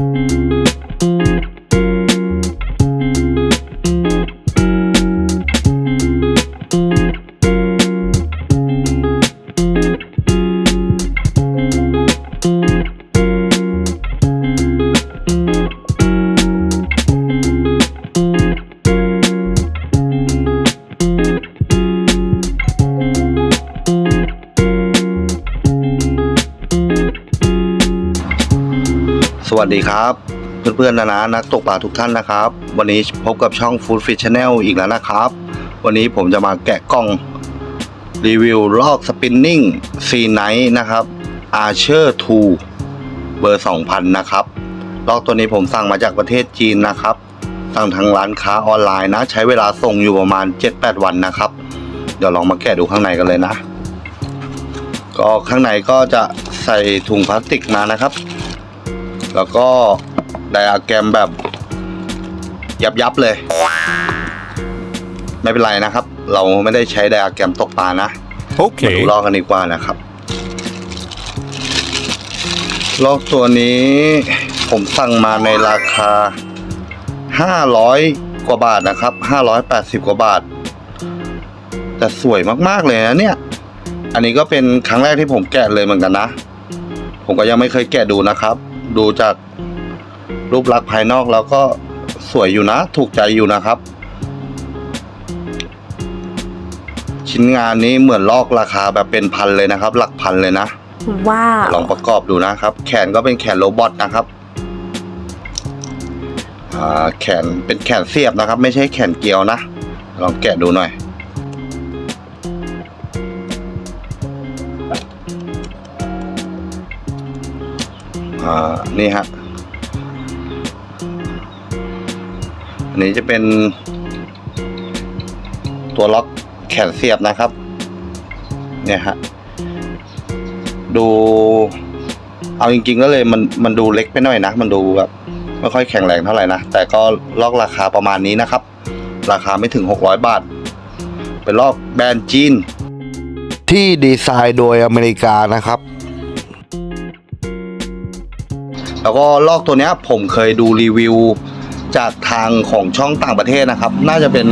ส วัสดีครับ เพื่อนๆนะนะนักตกปลาทุกท่านนะครับ วันนี้พบกับช่อง Food Fish Channel อีกแล้วนะครับ วันนี้ผมจะมาแกะกล้อง รีวิวลอกสปินนิ่งซีไนท์นะครับ Archer 2 เบอร์ 2000 นะครับ ลอกตัวนี้ผมสั่งมาจากประเทศจีนนะครับ สั่งทางร้านค้าออนไลน์นะ ใช้เวลาส่งอยู่ประมาณ 7-8 วันนะครับ เดี๋ยวลองมาแกะดูข้างในกันเลยนะ ก็ข้างในก็จะใส่ถุงพลาสติกมานะครับ แล้วก็ไดอะแกรมแบบ ยับยับๆเลย ไม่เป็นไรนะครับ เราไม่ได้ใช้ไดอะแกรมตกปลานะมา Okay. ดูลอกกันดีกว่านะครับ ลอกตัวนี้ผมสั่งมาในราคา 500 กว่าบาทนะครับ 580 กว่าบาท แต่สวยมากๆเลยนะเนี่ย อันนี้ก็เป็นครั้งแรกที่ผมแกะเลยเหมือนกันนะ ผมก็ยังไม่เคยแกะดูนะครับ ดูจากรูปลักษณ์ภายนอกแล้วก็สวยอยู่นะ ถูกใจอยู่นะครับ ชิ้นงานนี้เหมือนลอกราคาแบบเป็นพันเลยนะครับ หลักพันเลยนะว้าวลองประกอบดูนะครับ แขนก็เป็นแขนโรบอทนะครับอ่าแขนเป็นแขนเสียบนะครับ ไม่ใช่แขนเกลียวนะ ลองแกะดูหน่อย นี่ฮะอันนี้จะเป็น ตัวล็อกแขนเสียบนะครับ เนี่ยฮะ ดู เอาจริงๆก็เลยมันมันดูเล็กไปหน่อยนะ มันดูแบบไม่ค่อยแข็งแรงเท่าไหร่นะ แต่ก็ลอกราคาประมาณนี้นะครับ ราคาไม่ถึง 600 บาท เป็นลอกแบรนด์จีน ที่ดีไซน์โดยอเมริกานะครับ แล้วก็ลอกตัวเนี้ยผมเคยดูรีวิวจากทางของช่องต่างประเทศนะครับ น่าจะเป็น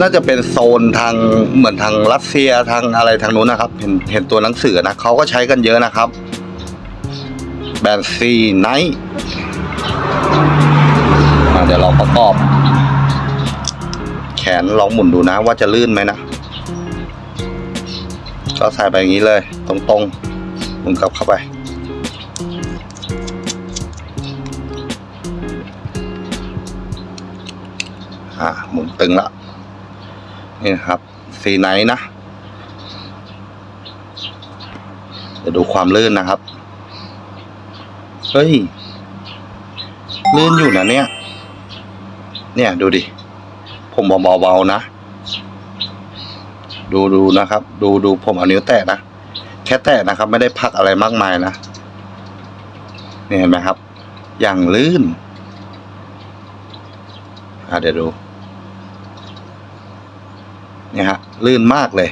น่าจะเป็นโซนทางเหมือนทางรัสเซียทางอะไรทางนู้นนะครับ เห็นเห็นตัวหนังสือนะเขาก็ใช้กันเยอะนะครับแบนซีไนท์เดี๋ยวเราประกอบ แขนลองหมุนดูนะว่าจะลื่นไหมนะก็ใส่ไปอย่างนี้เลย ตรงๆหมุนกลับเข้าไป อ่าหมุนตึงละนี่นะครับสีไนท์นะเดี๋ยวดูความลื่นนะครับ เฮ้ย ลื่นอยู่นะเนี่ย เนี่ยดูดิ ผมเบาๆนะ ดูดูนะครับ ดูดูผมเอานิ้วแตะนะ แค่แตะนะครับ ไม่ได้พักอะไรมากมายนะนี่เห็นไหมครับ อย่างลื่น อะเดี๋ยวดู นี่ยฮะลื่นมากเลย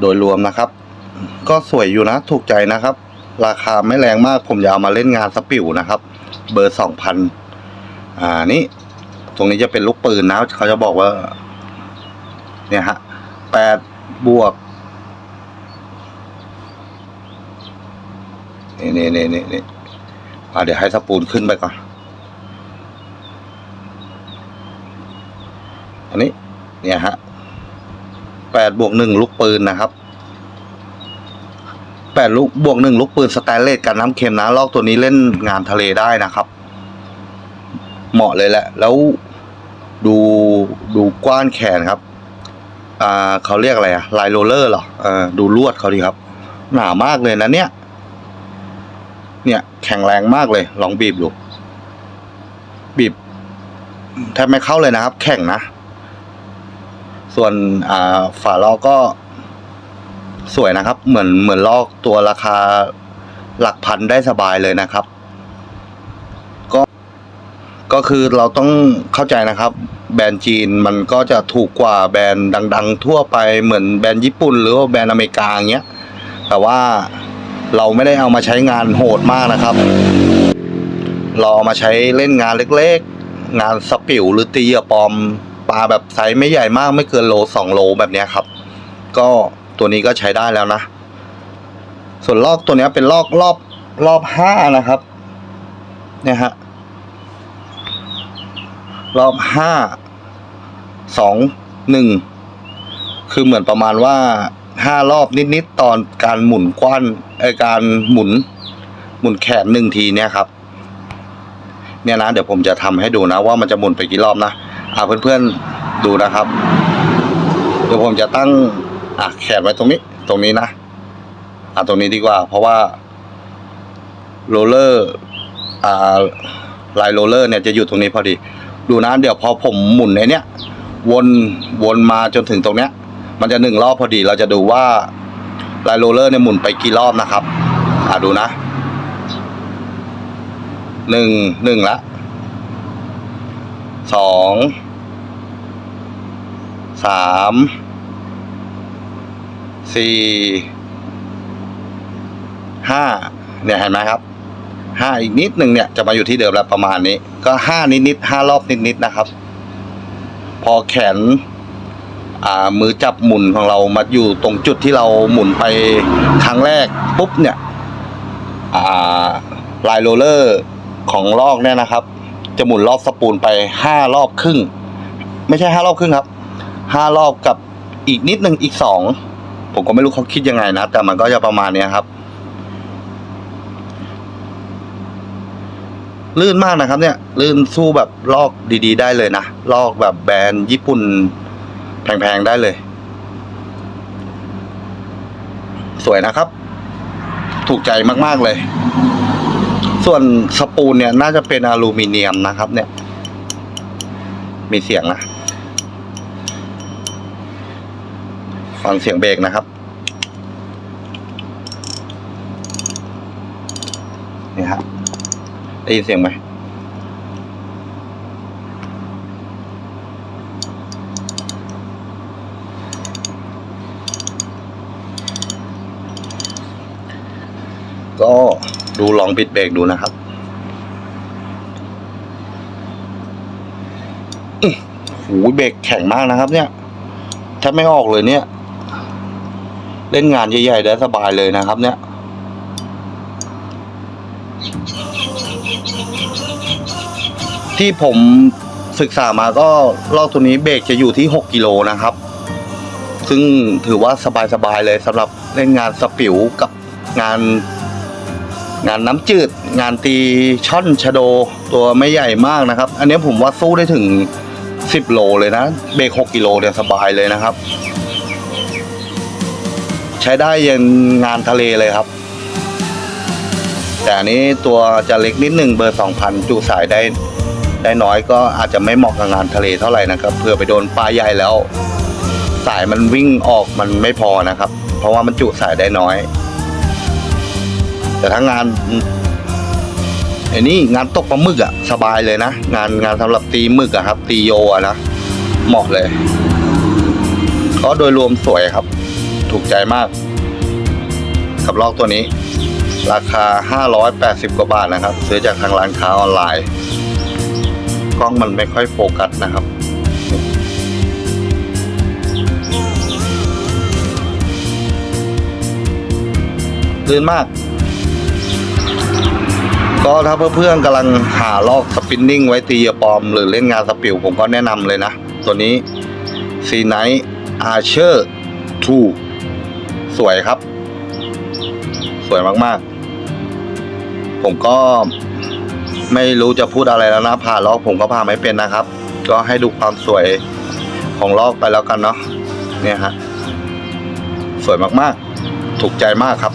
โดยรวมนะครับ ก็สวยอยู่นะ ถูกใจนะครับ ราคาไม่แรงมาก ผมจะเอามาเล่นงานสปิวนะครับ เบอร์สองพันอ่านี่ตรงนี้จะเป็นลูกปืนนะ เขาจะบอกว่า เนี่ยฮะแปดบวกนี่นี่นี่นี่นี่อ่าเดี๋ยวให้สปูนขึ้นไปก่อน อันนี้ เนี่ยฮะแปดบวกหนึ่งลูกปืนนะครับแปดลูกบวกหนึ่งลูกปืนสแตนเลสกันน้ำเค็มนะลอกตัวนี้เล่นงานทะเลได้นะครับ เหมาะเลยแหละ แล้วดูดูกว้านแขนครับ อ่าเขาเรียกอะไรอะลายโรลเลอร์เหรอเออดูลวดเขาดีครับ หนามากเลยนะเนี่ย เนี่ยแข็งแรงมากเลย ลองบีบดูบีบแทบไม่เข้าเลยนะครับ แข็งนะ ส่วนอ่าฝาล้อก็สวยนะครับ เหมือนเหมือนลอกตัวราคาหลักพันได้สบายเลยนะครับ ก็ก็คือเราต้องเข้าใจนะครับ แบรนด์จีนมันก็จะถูกกว่าแบรนด์ดัง ๆ ทั่วไปเหมือนแบรนด์ญี่ปุ่น หรือว่าแบรนด์อเมริกาอย่างเงี้ยแต่ว่าเราไม่ได้เอามาใช้งานโหดมากนะครับ เราเอามาใช้เล่นงานเล็กๆ งานสปิวหรือตีเหยื่อปลอมาแบบไซส์ไม่ใหญ่มากไม่เกินโลสองโลแบบนี้ครับ ก็ตัวนี้ก็ใช้ได้แล้วนะ ส่วนลอกตัวนี้เป็นลอกรอบรอบห้านะครับ เนี่ยฮะรอบห้าสองหนึ่งคือเหมือนประมาณว่าห้ารอบนิดๆตอนการหมุนกว้านไอการหมุน หมุนแขนหนึ่งทีเนี่ยครับ เนี่ยนะเดี๋ยวผมจะทำให้ดูนะว่ามันจะหมุนไปกี่รอบนะ อ่าเพื่อนๆดูนะครับเดี๋ยวผมจะตั้งอะแขนไว้ตรงนี้ ตรงนี้นะอะตรงนี้ดีกว่า เพราะว่าโรลเลอร์อ่าลายโรลเลอร์เนี่ยจะอยู่ตรงนี้พอดี ดูนะเดี๋ยวพอผมหมุนไอ้เนี้ยวนวนมาจนถึงตรงเนี้ย มันจะหนึ่งรอบพอดี เราจะดูว่าลายโรลเลอร์เนี่ยหมุนไปกี่รอบนะครับ อ่าดูนะหนึ่งหนึ่งละ สองสามสี่ห้าเนี่ยเห็นไหมครับห้าอีกนิดหนึ่งเนี่ยจะมาอยู่ที่เดิมแล้วประมาณนี้ ก็ห้านิดนิดๆห้ารอบนิดนิดๆนะครับ พอแขนอ่ามือจับหมุนของเรามาอยู่ตรงจุดที่เราหมุนไปครั้งแรกปุ๊บเนี่ยอ่าลายโรลเลอร์ของลอกเนี่ยนะครับ จะหมุนรอบสปูลไปห้ารอบครึ่ง ไม่ใช่ห้ารอบครึ่งครับห้ารอบกับอีกนิดหนึ่งอีกสองผมก็ไม่รู้เขาคิดยังไงนะ แต่มันก็จะประมาณนี้ครับลื่นมากนะครับ เนี่ยลื่นสู้แบบลอกดี ๆ ได้เลยนะลอกแบบแบรนด์ญี่ปุ่นแพงๆได้เลย สวยนะครับ ถูกใจมากๆเลย ส่วนสปูลเนี่ยน่าจะเป็นอลูมิเนียมนะครับ เนี่ย มีเสียงนะฟังเสียงเบรกนะครับนี่ฮะได้ยินเสียงไหมก็ ดูลองปิดเบรกดูนะครับอื้อหูเบรกแข็งมากนะครับ เนี่ยแทบไม่ออกเลยเนี่ย เล่นงานใหญ่ๆได้สบายเลยนะครับ เนี่ยที่ผมศึกษามาก็ลอกตัวนี้เบรกจะอยู่ที่ 6 กิโลนะครับ ซึ่งถือว่าสบายๆเลยสำหรับเล่นงานสปิวกับงาน งานน้ำจืด งานตีช่อนชะโดตัวไม่ใหญ่มากนะครับ อันนี้ผมว่าสู้ได้ถึง 10 โลเลยนะ เบรก6กิโลเนี่ยสบายเลยนะครับ ใช้ได้ยันงานทะเลเลยครับ แต่อันนี้ตัวจะเล็กนิดหนึ่งเบอร์ 2,000จุสายได้ได้น้อยก็อาจจะไม่เหมาะกับงานทะเลเท่าไหร่นะครับเผื่อไปโดนปลาใหญ่แล้ว สายมันวิ่งออกมันไม่พอนะครับ เพราะว่ามันจุสายได้น้อย แต่ถ้างานไอ้นี่งานตกปลาหมึกอะสบายเลยนะ งานงานสำหรับตีหมึกอะครับ ตีโยอะนะเหมาะเลยก็โดยรวมสวยครับ ถูกใจมาก กับลอกตัวนี้ ราคา 580 กว่าบาทนะครับ ซื้อจากทางร้านค้าออนไลน์ กล้องมันไม่ค่อยโฟกัสนะครับลื่นมาก ก็ถ้าเพื่อนๆกำลังหาลอกสปินนิ่งไว้ตีเหยื่อปลอม หรือเล่นงานสปิวผมก็แนะนำเลยนะ ตัวนี้ C Night Archer 2สวยครับ สวยมากๆ ผมก็ไม่รู้จะพูดอะไรแล้วนะผ่าลอกผมก็ผ่าไม่เป็นนะครับ ก็ให้ดูความสวยของลอกไปแล้วกันเนาะเนี่ยฮะสวยมากๆ ถูกใจมากครับ